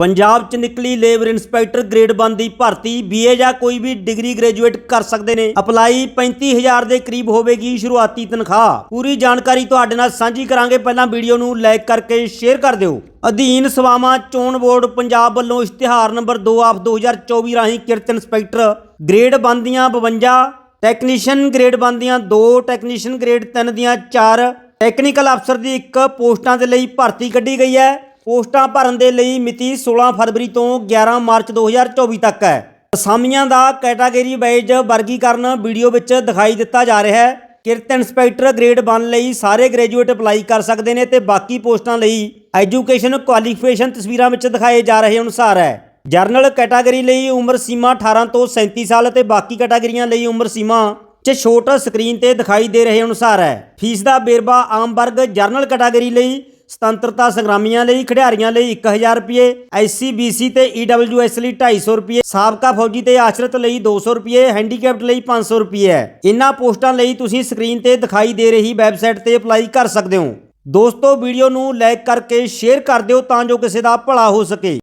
ਪੰਜਾਬ 'ਚ ਨਿਕਲੀ labour inspector grade 1 ਦੀ ਭਰਤੀ, ਬੀਏ ਜਾਂ ਕੋਈ ਵੀ ਡਿਗਰੀ ਗ੍ਰੈਜੂਏਟ ਕਰ ਸਕਦੇ ਨੇ। ਅਪਲਾਈ 35000 ਦੇ ਕਰੀਬ ਹੋਵੇਗੀ ਸ਼ੁਰੂਆਤੀ ਤਨਖਾਹ। ਪੂਰੀ ਜਾਣਕਾਰੀ ਤੁਹਾਡੇ ਨਾਲ ਸਾਂਝੀ ਕਰਾਂਗੇ। ਪਹਿਲਾਂ ਵੀਡੀਓ ਨੂੰ ਲਾਈਕ ਕਰਕੇ ਸ਼ੇਅਰ ਕਰ ਦਿਓ। ਅਧੀਨ ਸੇਵਾਵਾਂ ਚੋਣ ਬੋਰਡ ਪੰਜਾਬ ਵੱਲੋਂ ਇਸ਼ਤਿਹਾਰ ਨੰਬਰ 2 ਆਫ 2024 ਰਾਹੀਂ ਕਿਰਤ ਇੰਸਪੈਕਟਰ ਗ੍ਰੇਡ 1 ਦੀਆਂ 52 ਟੈਕਨੀਸ਼ੀਅਨ ਗ੍ਰੇਡ 1 ਦੀਆਂ 2 ਟੈਕਨੀਸ਼ੀਅਨ ਗ੍ਰੇਡ 3 ਦੀਆਂ 4 ਟੈਕਨੀਕਲ ਅਫਸਰ ਦੀ ਇੱਕ ਪੋਸਟਾਂ ਦੇ ਲਈ ਭਰਤੀ ਕੱਢੀ ਗਈ ਹੈ। ਪੋਸਟਾਂ ਭਰਨ ਦੇ ਲਈ ਮਿਤੀ 16 ਫਰਵਰੀ ਤੋਂ 11 ਮਾਰਚ 2024 ਤੱਕ ਹੈ। ਅਸਾਮੀਆਂ ਦਾ ਕੈਟਾਗਰੀ ਵਾਈਜ਼ ਵਰਗੀਕਰਨ ਵੀਡੀਓ ਵਿੱਚ ਦਿਖਾਈ ਦਿੱਤਾ ਜਾ ਰਿਹਾ ਹੈ। ਕਿਰਤ ਇੰਸਪੈਕਟਰ ਗ੍ਰੇਡ 1 ਲਈ ਸਾਰੇ ਗ੍ਰੈਜੂਏਟ ਅਪਲਾਈ ਕਰ ਸਕਦੇ ਨੇ ਤੇ ਬਾਕੀ ਪੋਸਟਾਂ ਲਈ ਐਜੂਕੇਸ਼ਨ ਕੁਆਲੀਫਿਕੇਸ਼ਨ ਤਸਵੀਰਾਂ ਵਿੱਚ ਦਿਖਾਏ ਜਾ ਰਹੇ ਅਨੁਸਾਰ ਹੈ। ਜਰਨਲ ਕੈਟਾਗਰੀ ਲਈ ਉਮਰ ਸੀਮਾ 18 ਤੋਂ 37 ਸਾਲ ਅਤੇ ਬਾਕੀ ਕੈਟਾਗਰੀਆਂ ਲਈ ਉਮਰ ਸੀਮਾ 'ਚ ਛੋਟ ਸਕਰੀਨ ਤੇ ਦਿਖਾਈ ਦੇ ਰਹੇ ਅਨੁਸਾਰ ਹੈ। ਫੀਸ ਦਾ ਬੇਰਬਾ ਆਮ ਵਰਗ ਜਰਨਲ ਕੈਟਾਗਰੀ ਲਈ ਸੁਤੰਤਰਤਾ ਸੰਗਰਾਮੀਆਂ ਲਈ, ਖਿਡਾਰੀਆਂ ਲਈ 1000 ਰੁਪਏ ਐਸਸੀ ਬੀਸੀ ਤੇ ਈਡਬਲਯੂਐਸ ਲਈ 250 ਰੁਪਏ, ਸਾਬਕਾ ਫੌਜੀ ਤੇ ਆਸ਼ਰਿਤ ਲਈ 200 ਰੁਪਏ, ਹੈਂਡੀਕੈਪਟ ਲਈ 500 ਰੁਪਏ। ਹੈ ਇਹਨਾਂ ਪੋਸਟਾਂ ਲਈ ਤੁਸੀਂ ਸਕਰੀਨ ਤੇ ਦਿਖਾਈ ਦੇ ਰਹੀ ਵੈਬਸਾਈਟ ਤੇ ਅਪਲਾਈ ਕਰ ਸਕਦੇ ਹੋ। ਦੋਸਤੋ, ਵੀਡੀਓ ਨੂੰ ਲਾਈਕ ਕਰਕੇ ਸ਼ੇਅਰ ਕਰ ਦਿਓ ਤਾਂ ਜੋ ਕਿਸੇ ਦਾ ਭਲਾ ਹੋ ਸਕੇ।